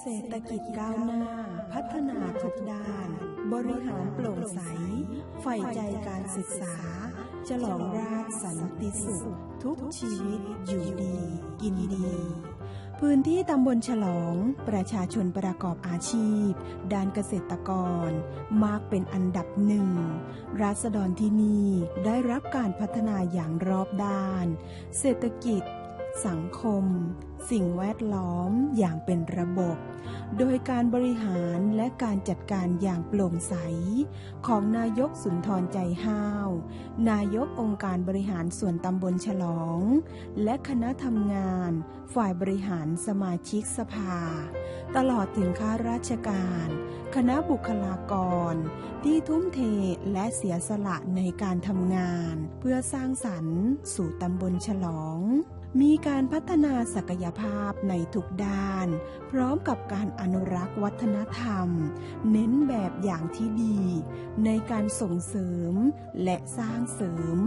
เศรษฐกิจก้าวหน้า พัฒนาทุกด้าน บริหารโปร่งใสใฝ่ใจการศึกษา ฉลองราชสันติสุข ทุกชีวิตอยู่ดี กินดี พื้นที่ตำบลฉลอง ประชาชนประกอบอาชีพ ด้านเกษตรกร มากเป็นอันดับหนึ่ง ราษฎรที่นี่ได้รับการพัฒนาอย่างรอบด้าน เศรษฐกิจ สังคม สิ่งแวดล้อมอย่างเป็นระบบ โดยการบริหารและการจัดการอย่างโปร่งใส ของนายกสุนทรใจห้าว นายกองค์การบริหารส่วนตำบลฉลอง และคณะทำงาน ฝ่ายบริหารสมาชิกสภา ตลอดถึงข้าราชการ คณะบุคลากร ที่ทุ่มเทและเสียสละในการทำงาน เพื่อสร้างสรรค์สู่ตำบลฉลอง มีการพัฒนาศักยภาพในทุกด้าน พร้อมกับการอนุรักษ์วัฒนธรรม เน้นแบบอย่างที่ดี ในการส่งเสริมและสร้างเสริม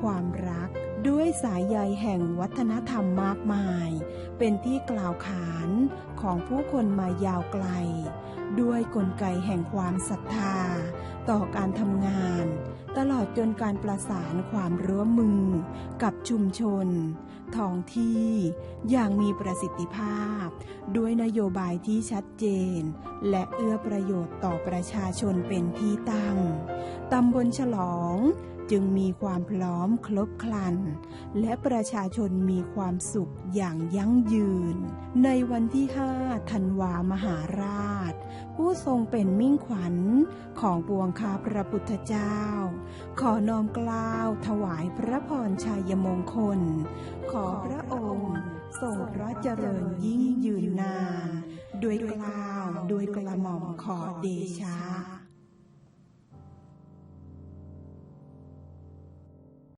ความรักด้วยสายใยแห่งวัฒนธรรมมากมาย เป็นที่กล่าวขานของผู้คนมายาวไกล ด้วยกลไกแห่งความศรัทธา ต่อการทำงาน ตลอดจนการประสานความร่วมมือ กับชุมชน ท้องที่ อย่างมีประสิทธิภาพ ด้วยนโยบายที่ชัดเจน และเอื้อประโยชน์ต่อประชาชนเป็นที่ตั้งตำบลฉลองจึงมีความพร้อมครบครัน และประชาชนมีความสุขอย่างยั่งยืน ในวันที่ 5 ธันวามหาราช ผู้ทรงเป็นมิ่งขวัญของปวงคาพระพุทธเจ้า ขอน้อมกล่าวถวายพระพรชัยมงคล ขอพระองค์ทรงพระเจริญยิ่งยืนนาน ด้วยกล่าวด้วยกระหม่อมขอเดชะ